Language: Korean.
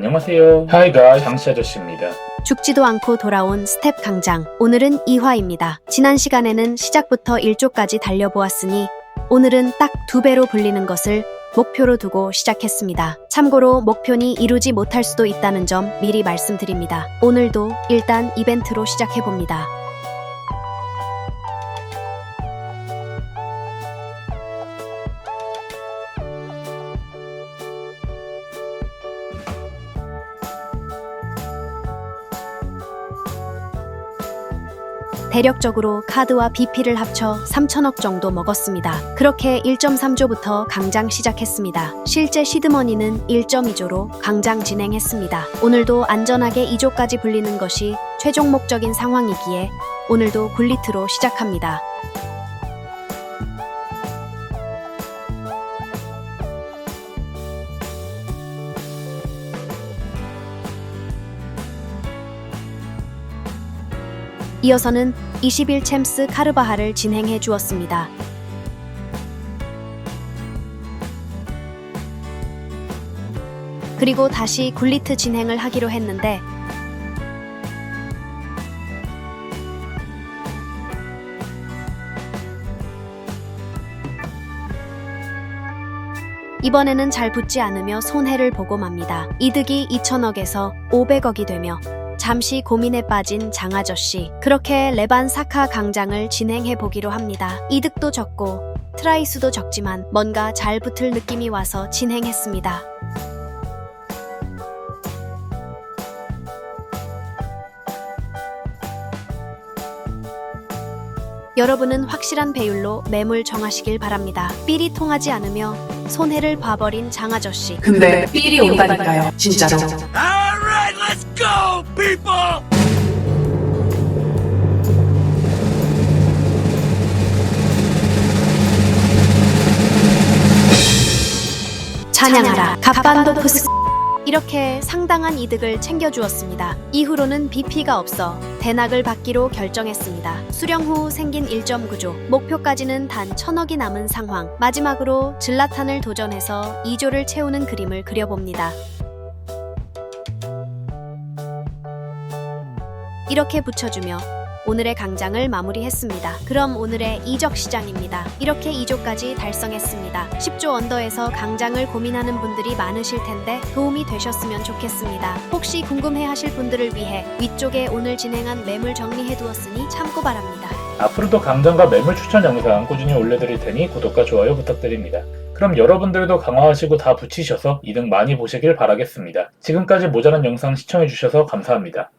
안녕하세요. Hi guys, 장씨 아저씨입니다. 죽지도 않고 돌아온 스텝 강장. 오늘은 2화입니다. 지난 시간에는 시작부터 1조까지 달려보았으니 오늘은 딱 두 배로 불리는 것을 목표로 두고 시작했습니다. 참고로 목표니 이루지 못할 수도 있다는 점 미리 말씀드립니다. 오늘도 일단 이벤트로 시작해봅니다. 대략적으로 카드와 BP를 합쳐 3천억 정도 먹었습니다. 그렇게 1.3조부터 강장 시작했습니다. 실제 시드머니는 1.2조로 강장 진행했습니다. 오늘도 안전하게 2조까지 불리는 것이 최종 목적인 상황이기에 오늘도 굴리트로 시작합니다. 이어서는 21 챔스 카르바하를 진행해 주었습니다. 그리고 다시 굴리트 진행을 하기로 했는데 이번에는 잘 붙지 않으며 손해를 보고 맙니다. 이득이 2천억에서 500억이 되며 잠시 고민에 빠진 장아저씨. 그렇게 레반 사카 강장을 진행해 보기로 합니다. 이득도 적고 트라이 수도 적지만 뭔가 잘 붙을 느낌이 와서 진행했습니다. 여러분은 확실한 배율로 매물 정하시길 바랍니다. 삘이 통하지 않으며 손해를 봐버린 장아저씨. 근데 삘이 온다니까요 진짜로 let's go, people! 찬양하라 갑반도프스 이렇게 상당한 이득을 챙겨주었습니다. 이후로는 BP가 없어 대낙을 받기로 결정했습니다. 수령 후 생긴 1.9조 목표까지는 단 천억이 남은 상황 마지막으로 질라탄을 도전해서 2조를 채우는 그림을 그려봅니다. 이렇게 붙여주며 오늘의 강장을 마무리했습니다. 그럼 오늘의 이적 시장입니다. 이렇게 2조까지 달성했습니다. 10조 언더에서 강장을 고민하는 분들이 많으실 텐데 도움이 되셨으면 좋겠습니다. 혹시 궁금해 하실 분들을 위해 위쪽에 오늘 진행한 매물 정리해 두었으니 참고 바랍니다. 앞으로도 강장과 매물 추천 영상 꾸준히 올려드릴 테니 구독과 좋아요 부탁드립니다. 그럼 여러분들도 강화하시고 다 붙이셔서 이득 많이 보시길 바라겠습니다. 지금까지 모자란 영상 시청해주셔서 감사합니다.